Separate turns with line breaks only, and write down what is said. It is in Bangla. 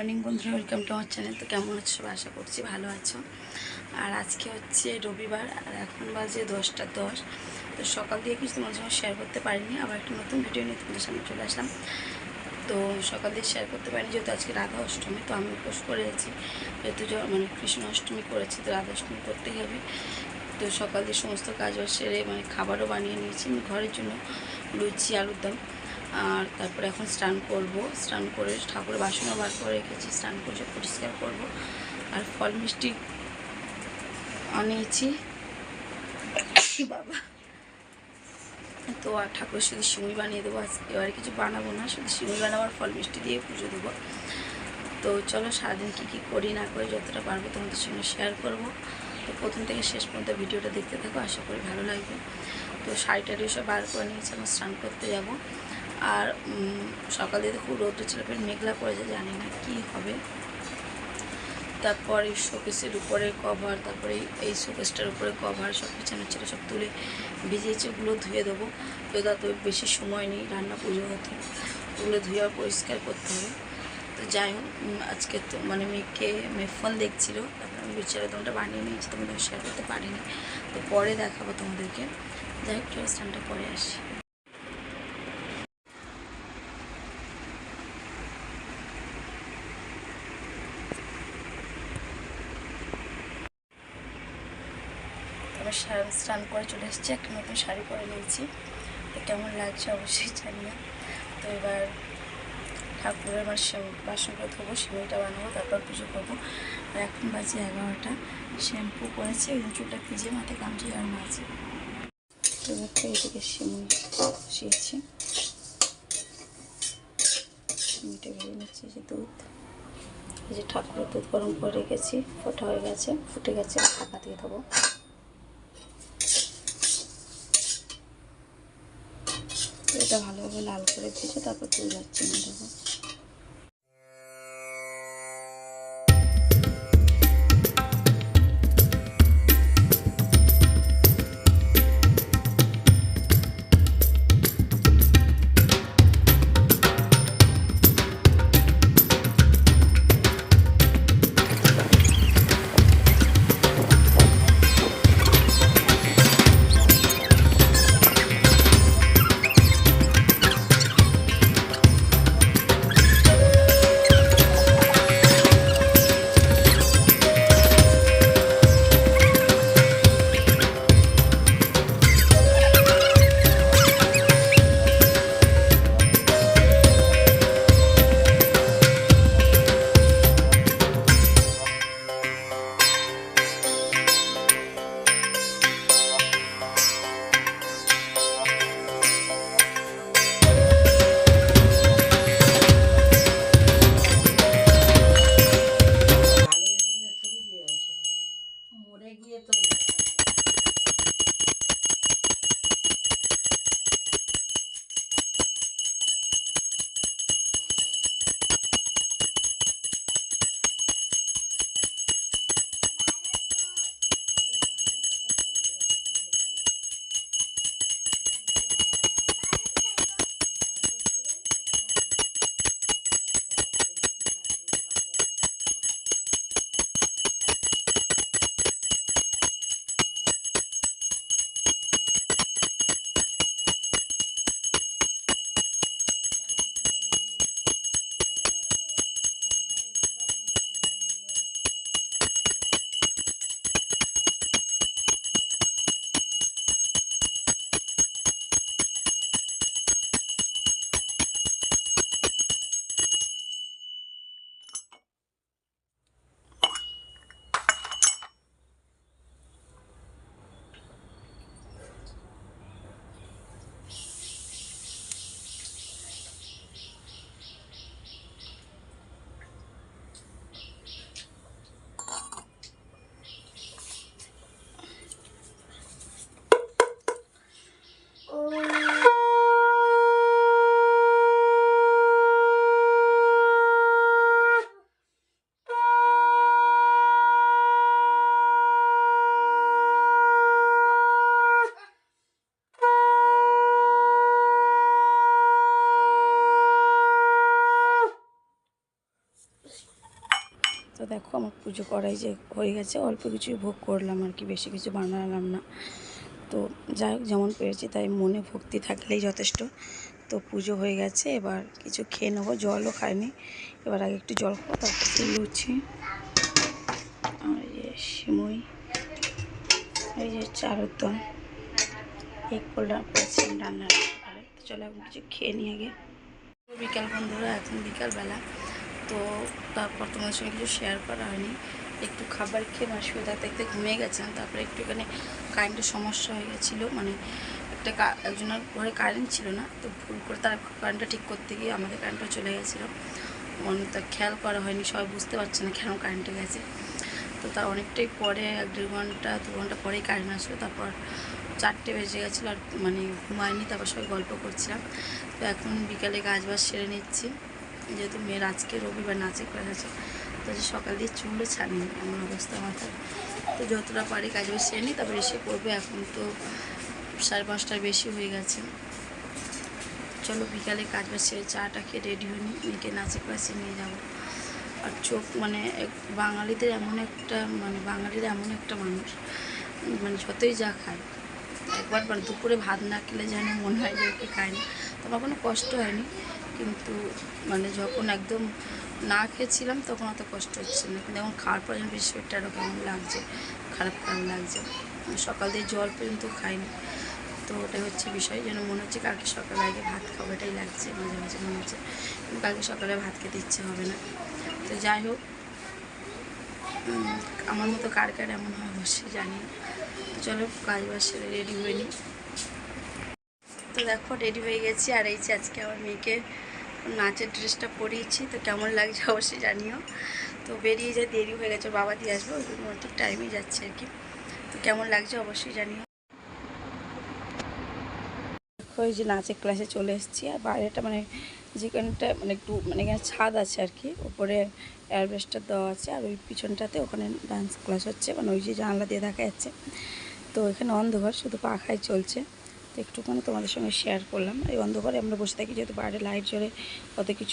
মর্নিং বন্ধুরা, ওয়েলকাম টু আমার চ্যানেল। তো কেমন আছো? সবাই আশা করছি ভালো আছো। আর আজকে হচ্ছে রবিবার, আর এখন বাজে দশটা দশ। তো সকাল দিয়ে কিছু তোমার সঙ্গে শেয়ার করতে পারিনি, আবার একটা নতুন ভিডিও নিয়ে তোমাদের সামনে চলে আসলাম। তো সকাল দিয়ে শেয়ার করতে পারিনি, যেহেতু আজকে রাধা অষ্টমী, তো আমি উপোস করে আছি। যেহেতু মানে কৃষ্ণ অষ্টমী করেছি, তো রাধা অষ্টমী করতেই হবে। তো সকাল দিয়ে সমস্ত কাজ সেরে মানে খাবারও বানিয়ে নিয়েছি। ঘরের জন্য লুচি, আলুর দম। আর তারপরে এখন স্নান করব। স্নান করে ঠাকুরের বাসনও বার করে রেখেছি, স্নান করে পরিষ্কার করব। আর ফল মিষ্টি আনিয়েছি। বাবা। তো আর ঠাকুরের শুধু সিমুই বানিয়ে দেবো আজকে। এবারে কিছু বানাবো না, শুধু সিমুই বানাবো আর ফল মিষ্টি দিয়ে পুজো দেবো। তো চলো সারাদিন কী কী করি না করি, যতটা পারব তোমাদের সঙ্গে শেয়ার করব। তো প্রথম থেকে শেষ পর্যন্ত ভিডিওটা দেখতে থাকো, আশা করি ভালো লাগবে। তো শাড়িটা সব বার করে নিয়েছি আমার স্নান করতে যাব। আর সকাল তো খুব রোদ্র ছিল মেঘলা পড়েছে জানি না কি হবে। তারপরে শোকেসের উপরে কভার, তারপরে এই- এই শোকেসটার উপরে কভার, সব বিছানা ছিল, সব তুলে ভিজিয়েছে ওগুলো ধুয়ে দেবো। তো তাতে বেশি সময় নেই, রান্না পুজো হতে। ওগুলো ধুয়ে পরিষ্কার করতে হবে। তো যাই হোক আজকে তো মানে মেয়েকে, মেয়ে ফোন দেখছিল, তারপরে আমি বিচারে তোমাটা বানিয়ে নিয়েছি, তোমাদের শেয়ার করতে পারিনি। তো পরে দেখাবো তোমাদেরকে। যাই হোক স্নানটা পরে আসি তারপর স্নান- করে চলে এসেছি, একটা নতুন শাড়ি পরে নিয়েছি। তো কেমন লাগছে অবশ্যই জানি না তো এবার ঠাকুরের বাসনটা ধোবো সিমইটা বানাবো, তারপর পুজো করব। আর এখন বাজে এগারোটা। শ্যাম্পু করেছি ওই চুলটা ভিজিয়ে মাথায় গামছি আর মাঝে তো এদিকে সিমই বসিয়েছি। নিচ্ছি যে দুধ। যে ঠাকুরের দুধ গরম করে রেখেছি, ফোটা হয়ে গেছে, ফুটে গেছে ঢাকা দিয়ে দেবো ভালোভাবে লাল করে ভেজে তারপর তুলে যাচ্ছি না দেখো, আমার পুজো করাই যে হয়ে গেছে। অল্প কিছুই ভোগ করলাম আর কি, বেশি কিছু বানালাম না। তো যাই হোক, যেমন পেরেছি তাই মনে ভক্তি থাকলেই যথেষ্ট। তো পুজো হয়ে গেছে, এবার কিছু খেয়ে নেব। জলও খাইনি। এবার আগে একটু জল খাব, তারপর লুচি। আর এই যে সিমুই, এই যে দম এই করলাম করেছিলাম রান্নার। চলো এখন কিছু খেয়ে নিয়ে আগে। বিকাল বন্ধুরা, এখন বিকালবেলা। তো তারপর তোমার সঙ্গে কিছু শেয়ার করা হয়নি। একটু খাবার খেয়ে মানে শুয়ে থাকতে ঘুমিয়ে গেছিলাম তারপরে একটু এখানে কারেন্টের সমস্যা হয়ে গেছিল মানে একটা একজনের ঘরে কারেন্ট ছিল না, তো ভুল করে তার কারেন্টটা ঠিক করতে গিয়ে আমাদের কারেন্টটা চলে গেছিল। মানে তা খেয়াল করা হয়নি, সবাই বুঝতে পারছে না কেন কারেন্টে গেছে। তো তার অনেকটাই পরে, এক দেড় ঘণ্টা, দু ঘণ্টা পরেই কারেন্ট আসলো, তারপর চারটে বেজে গেছিল আর মানে ঘুমায়নি, তারপর সবাই গল্প করছিলাম। তো এখন বিকালে গাছ বাজ সেরে নিচ্ছি। যেহেতু মেয়ের আজকে রবিবার নাচে ক্লাস আছে তো যে সকাল দিয়ে চুলও ছাড়িনি, এমন অবস্থা মাথায় তো যতটা পারি কাজ সেরে নিই, তারপর এসে করবে, এখন তো সাড়ে পাঁচটার বেশি হয়ে গেছে। চলো বিকালে কাজ সেরে চাটা খেয়ে রেডি হয়ে নিই, মেয়েকে নাচে ক্লাসে নিয়ে যাব। আর চোখ মানে বাঙালিদের এমন একটা মানে বাঙালির এমন একটা মানুষ মানে যতই যা খায়। একবার দুপুরে ভাত না খেলে যেন মনে হয় যে ওকে খায় না তো আমার কোনো কষ্ট হয়নি। কিন্তু মানে যখন একদম না খেয়েছিলাম, তখন অত কষ্ট হচ্ছে না। কিন্তু এখন খাওয়ার পর বেশি শরীরটা আরও কেমন লাগছে, খারাপ খারাপ লাগছে। সকাল দিয়ে জল পর্যন্ত খাইনি। তো ওটাই হচ্ছে বিষয়, যেন মনে হচ্ছে কালকে সকালে আগে ভাত খাব, এটাই লাগছে, মাঝে মাঝে মনে হচ্ছে। কালকে সকালে ভাত খেতে ইচ্ছে হবে না। তো যাই হোক আমার মতো কার কার এমন হয় অবশ্যই জানি না। চলো, কাজ বাজ সেরে রেডি হয়ে নিই তো দেখো রেডি হয়ে গেছি। আর এই যে আজকে আমার মেয়েকে নাচের ড্রেসটা পরিয়েছি তো কেমন লাগছে অবশ্যই জানিও। তো বেরিয়ে যায়, দেরি হয়ে গেছে, বাবা দিয়ে আসব, ওই জন্য ঠিক টাইমেই যাচ্ছে আর কি। তো কেমন লাগছে অবশ্যই জানিও। এই যে নাচের ক্লাসে চলে এসেছি, আর বাইরেটা মানে যেখানটা মানে একটু মানে এখানে ছাদ আছে আর কি, ওপরে এয়ারব্রেস্টার দেওয়া আছে, আর ওই পিছনটাতে ওখানে ডান্স ক্লাস হচ্ছে মানে ওই যে জানলা দিয়ে দেখা যাচ্ছে। তো এখানে অন্ধকার, শুধু পাখাই চলছে। তো একটুখানি তোমাদের সঙ্গে শেয়ার করলাম। এই অন্ধকারে আমরা বসে থাকি যেহেতু বাইরে লাইট জ্বলে কত কিছু